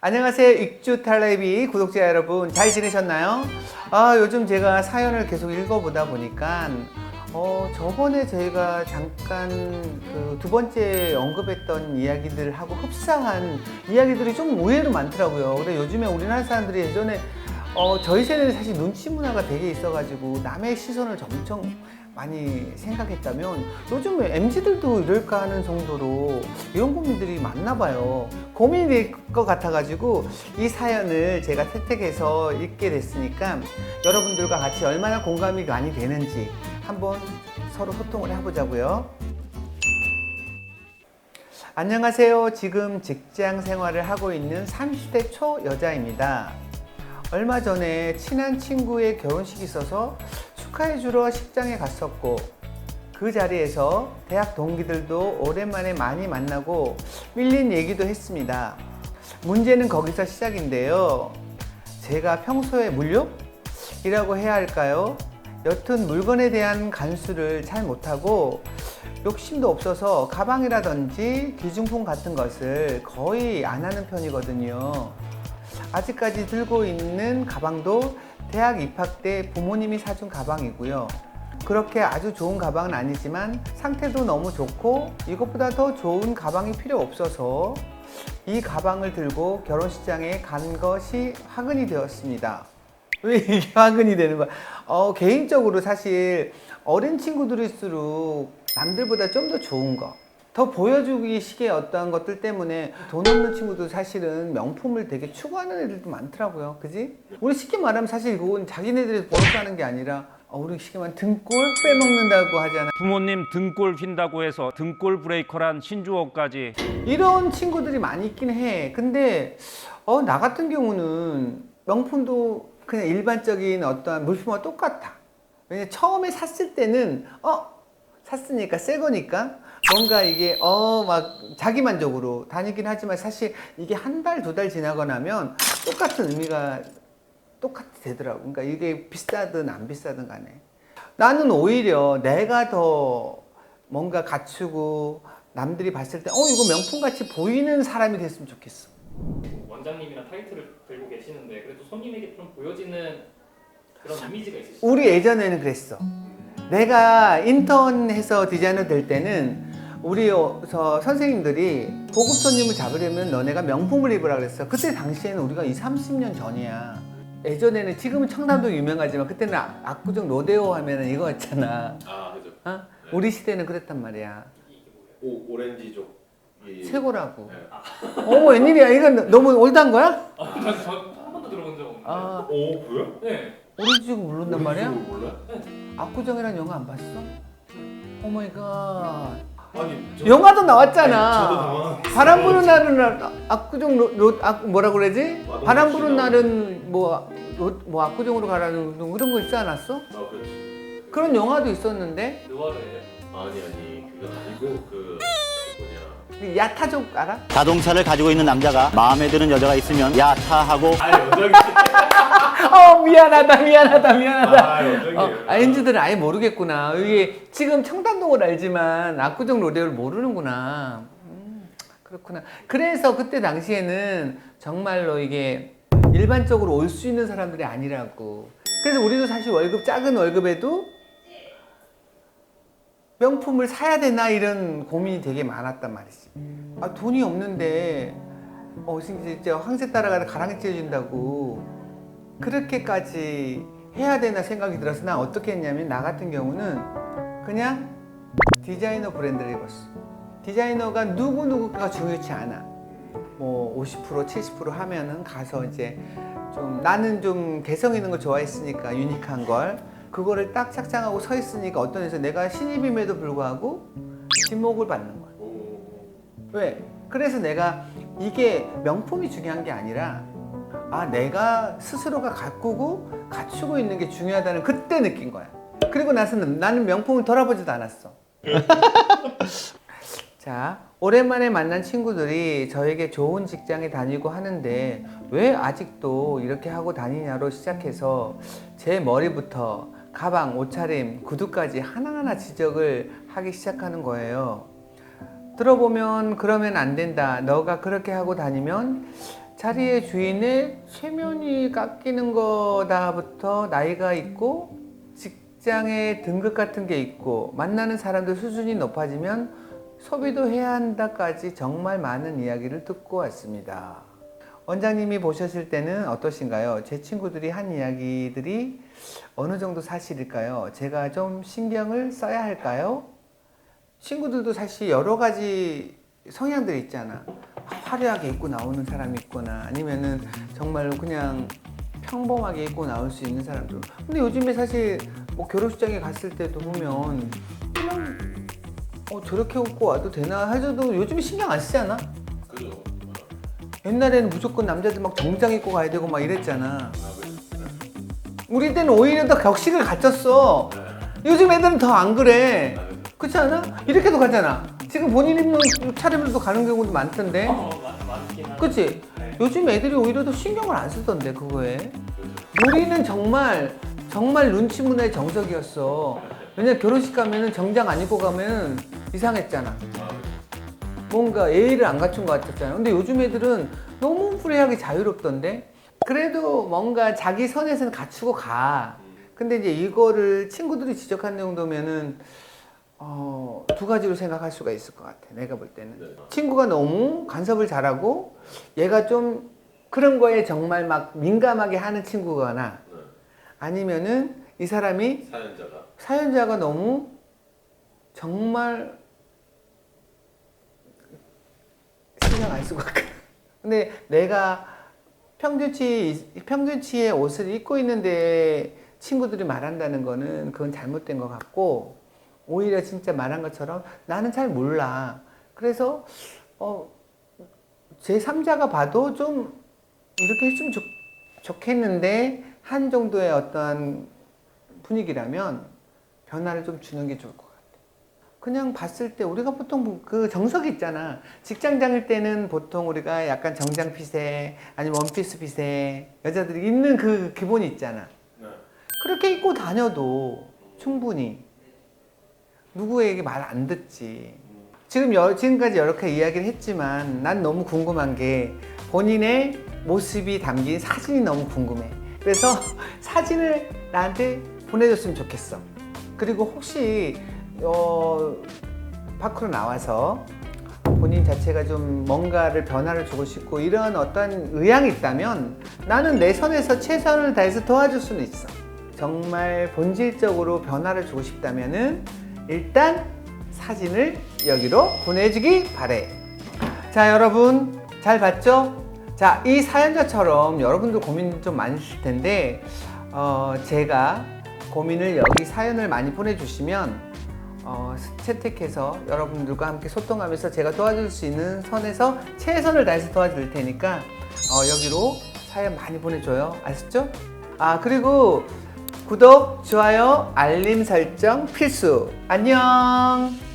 안녕하세요. 익주 탈레비 구독자 여러분. 잘 지내셨나요? 아, 요즘 제가 사연을 계속 읽어보다 보니까, 어, 저번에 저희가 잠깐 그 두 번째 언급했던 이야기들하고 흡사한 이야기들이 좀 의외로 많더라고요. 근데 요즘에 우리나라 사람들이 예전에 어, 저희 세대는 사실 눈치 문화가 되게 있어가지고 남의 시선을 엄청 많이 생각했다면 요즘 MZ들도 이럴까 하는 정도로 이런 고민들이 많나 봐요. 고민이 될것 같아가지고 이 사연을 제가 채택해서 읽게 됐으니까 여러분들과 같이 얼마나 공감이 많이 되는지 한번 서로 소통을 해보자고요. 안녕하세요. 지금 직장 생활을 하고 있는 30대 초 여자입니다. 얼마 전에 친한 친구의 결혼식이 있어서 축하해주러 식장에 갔었고 그 자리에서 대학 동기들도 오랜만에 많이 만나고 밀린 얘기도 했습니다. 문제는 거기서 시작인데요. 제가 평소에 물욕 이라고 해야 할까요? 여튼 물건에 대한 간수를 잘 못하고 욕심도 없어서 가방이라든지 기중품 같은 것을 거의 안 하는 편이거든요. 아직까지 들고 있는 가방도 대학 입학 때 부모님이 사준 가방이고요. 그렇게 아주 좋은 가방은 아니지만 상태도 너무 좋고 이것보다 더 좋은 가방이 필요 없어서 이 가방을 들고 결혼식장에 간 것이 화근이 되었습니다. 왜 이게 화근이 되는 거야? 어, 개인적으로 사실 어린 친구들일수록 남들보다 좀 더 좋은 거, 더 보여주기 식의 어떠한 것들 때문에 돈 없는 친구도 사실은 명품을 되게 추구하는 애들도 많더라고요. 그지? 우리 쉽게 말하면 사실 그건 자기네들이 벌어서 하는 게 아니라 어, 우리 쉽게 말하면 등골 빼먹는다고 하잖아. 부모님 등골 휜다고 해서 등골 브레이커란 신조어까지 이런 친구들이 많이 있긴 해. 근데 어, 나 같은 경우는 명품도 그냥 일반적인 어떠한 물품과 똑같아. 왜냐 처음에 샀을 때는 어 샀으니까 새 거니까 뭔가 이게 어 막 자기 만족으로 다니긴 하지만 사실 이게 한 달 두 달 지나고 나면 똑같은 의미가 똑같이 되더라고. 그러니까 이게 비싸든 안 비싸든 간에 나는 오히려 내가 더 뭔가 갖추고 남들이 봤을 때 어 이거 명품 같이 보이는 사람이 됐으면 좋겠어. 원장님이랑 타이틀을 들고 계시는데 그래도 손님에게 좀 보여지는 그런 이미지가 있으시죠? 우리 예전에는 그랬어. 내가 인턴해서 디자이너 될 때는 우리 어, 저 선생님들이 고급 손님을 잡으려면 너네가 명품을 입으라 그랬어. 그때 당시에는 우리가 2, 30년 전이야. 예전에는 지금은 청담도 유명하지만 그때는 아- 압구정 로데오 하면은 이거였잖아. 아 그죠. 어? 우리 시대는 그랬단 말이야. 오 오렌지족. 이- 최고라고. 네. 어머 웬일이야? 이건 너무 올드한 거야? 아, 저한 번도 들어본 적 없는데. 아, 오 그래요? 네. 오렌지국 모른단 말이야? 오렌지족 몰라? 압구정이란 영화 안 봤어? 오 마이 갓. 아니 저, 영화도 나왔잖아. 아니, 저도 당황. 바람 부는 날은 아- 압구정 로, 로 아, 뭐라 그러지? 마동석 바람 부는 씨 날은 뭐, 로, 뭐 압구정으로 가라는 그런 거 있지 않았어? 아 그렇지. 그런 영화도 있었는데 느와르예요. 아니 아니 그건 아니고 그, 그 뭐냐. 그 야타족 알아? 자동차를 가지고 있는 남자가 마음에 드는 여자가 있으면 야타하고 아 여정이. 어 미안하다 미안하다 미안하다. 아. 어, 아, 엔지들은 아예 모르겠구나. 이게 지금 청담동을 알지만 압구정 로데오를 모르는구나. 음, 그렇구나. 그래서 그때 당시에는 정말로 이게 일반적으로 올 수 있는 사람들이 아니라고. 그래서 우리도 사실 월급 작은 월급에도 명품을 사야 되나 이런 고민이 되게 많았단 말이지. 아 돈이 없는데 어 진짜 황새 따라가다 가랑이 찢어진다고 그렇게까지 해야 되나 생각이 들어서 난 어떻게 했냐면 나 같은 경우는 그냥 디자이너 브랜드를 입었어. 디자이너가 누구 누구가 중요치 않아. 뭐 50% 70% 하면은 가서 이제 좀 나는 좀 개성 있는 걸 좋아했으니까 유니크한 걸 그거를 딱 착장하고 서 있으니까 어떤 데서 내가 신입임에도 불구하고 지목을 받는 거야. 오. 왜? 그래서 내가 이게 명품이 중요한 게 아니라 아 내가 스스로가 가꾸고 갖추고 있는 게 중요하다는 그때 느낀 거야. 그리고 나서는 나는 명품을 돌아보지도 않았어. 자, 오랜만에 만난 친구들이 저에게 좋은 직장에 다니고 하는데 왜 아직도 이렇게 하고 다니냐로 시작해서 제 머리부터 가방, 옷차림, 구두까지 하나하나 지적을 하기 시작하는 거예요. 들어보면 그러면 안 된다. 너가 그렇게 하고 다니면 자리의 주인의 최면이 깎이는 거다부터 나이가 있고 직장의 등급 같은 게 있고 만나는 사람들 수준이 높아지면 소비도 해야 한다까지 정말 많은 이야기를 듣고 왔습니다. 원장님이 보셨을 때는 어떠신가요? 제 친구들이 한 이야기들이 어느 정도 사실일까요? 제가 좀 신경을 써야 할까요? 친구들도 사실 여러 가지 성향들이 있잖아. 화려하게 입고 나오는 사람이 있거나 아니면은 정말 그냥 평범하게 입고 나올 수 있는 사람들. 근데 요즘에 사실 뭐 결혼식장에 갔을 때도 보면 그냥 어 저렇게 입고 와도 되나 해줘도 요즘에 신경 안 쓰잖아. 그죠. 옛날에는 무조건 남자들 막 정장 입고 가야 되고 막 이랬잖아. 아. 우리 때는 오히려 더 격식을 갖췄어. 요즘 애들은 더 안 그래. 아. 그렇지 않아? 이렇게도 가잖아. 지금 본인 입는 차림으로도 가는 경우도 많던데. 어, 많, 많긴 한데. 그치? 네. 요즘 애들이 오히려 더 신경을 안 쓰던데, 그거에. 우리는 정말, 정말 눈치 문화의 정석이었어. 왜냐 결혼식 가면은 정장 안 입고 가면 이상했잖아. 뭔가 예의를 안 갖춘 것 같았잖아. 근데 요즘 애들은 너무 프리하게 자유롭던데? 그래도 뭔가 자기 선에서는 갖추고 가. 근데 이제 이거를 친구들이 지적한 정도면은, 어, 두 가지로 생각할 수가 있을 것 같아. 내가 볼 때는. 네. 친구가 너무 간섭을 잘하고, 얘가 좀 그런 거에 정말 막 민감하게 하는 친구거나, 네. 아니면은 이 사람이 사연자가 사연자가 너무 정말 신경 안 쓰고? 근데 내가 평균치 평균치의 옷을 입고 있는데 친구들이 말한다는 거는 그건 잘못된 것 같고 오히려 진짜 말한 것처럼 나는 잘 몰라. 그래서 어, 제 3자가 봐도 좀 이렇게 했으면 좋, 좋겠는데 한 정도의 어떤 분위기라면 변화를 좀 주는 게 좋을 것 같아. 그냥 봤을 때 우리가 보통 그 정석이 있잖아. 직장 다닐 때는 보통 우리가 약간 정장 핏에 아니면 원피스 핏에 여자들이 입는 그 기본이 있잖아. 네. 그렇게 입고 다녀도 충분히 누구에게 말 안 듣지. 지금 여, 지금까지 이렇게 이야기를 했지만 난 너무 궁금한 게 본인의 모습이 담긴 사진이 너무 궁금해. 그래서 사진을 나한테 보내줬으면 좋겠어. 그리고 혹시 어, 밖으로 나와서 본인 자체가 좀 뭔가를 변화를 주고 싶고 이런 어떤 의향이 있다면 나는 내 선에서 최선을 다해서 도와줄 수는 있어. 정말 본질적으로 변화를 주고 싶다면은 일단 사진을 여기로 보내주기 바래. 자, 여러분 잘 봤죠? 자, 이 사연자처럼 여러분들 고민 좀 많으실 텐데 어, 제가 고민을 여기 사연을 많이 보내주시면 어, 채택해서 여러분들과 함께 소통하면서 제가 도와줄 수 있는 선에서 최선을 다해서 도와드릴 테니까 어, 여기로 사연 많이 보내줘요. 아셨죠? 아 그리고 구독, 좋아요, 알림 설정 필수. 안녕.